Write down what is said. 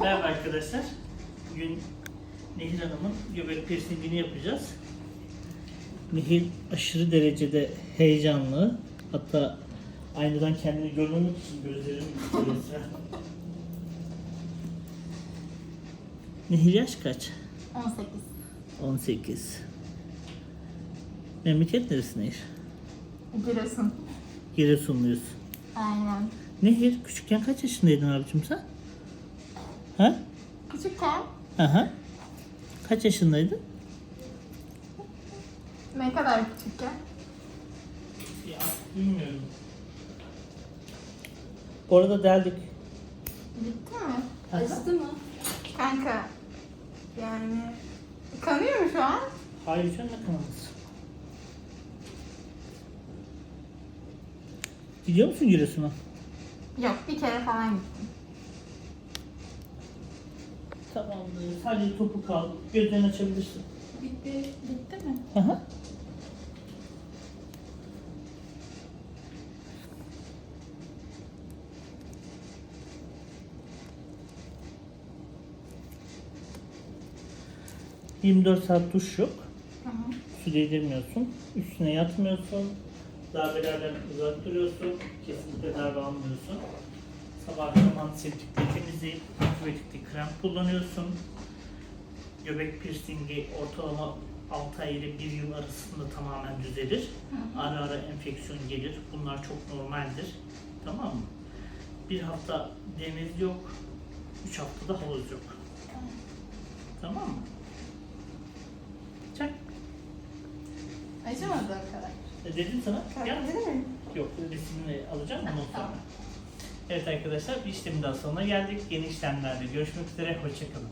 Merhaba arkadaşlar. Bugün Nehir Hanım'ın göbek piercingini yapacağız. Nehir aşırı derecede heyecanlı. Hatta aynadan kendini görmemek için gözlerim. Nehir yaş kaç? 18. 18. Memleket neresi Nehir? Giresun. Giresunluyuz. Aynen. Nehir küçükken kaç yaşındaydın abicim sen? Ha? Küçükken Aha. Kaç yaşındaydın? ne kadar küçükken? Ya bilmiyorum. Bu arada deldik. Bitti mi? Acıdı mı? Kanka yani kanıyor mu şu an? Hayır canım ne kanalısı? Gidiyor musun Giresun'a? Yok bir kere falan gittim. Tamamdır. Sadece topu kal. Gözlerini açabilirsin. Bitti. Bitti mi? Aha. ...24 saat duş yok. Tamam. Su değdirmiyorsun. Üstüne yatmıyorsun. Darbelerden uzak duruyorsun. Kesinlikle darbe almıyorsun. Sabah akşam antiseptikle temizleyip antibiyotikli krem kullanıyorsun. Göbek piercingi ortalama 6 ay ile 1 yıl arasında tamamen düzelir. Ara ara enfeksiyon gelir. Bunlar çok normaldir. Tamam mı? Bir hafta deniz yok. 3 haftada havuz yok. Tamam mı? Çak. Acımadı o kadar. E dedim sana. Gel. Kalktı mi? Yok, resimini alacağım ondan sonra. Tamam. Evet arkadaşlar bir işlemin daha sonuna geldik. Yeni işlemlerde görüşmek üzere. Hoşçakalın.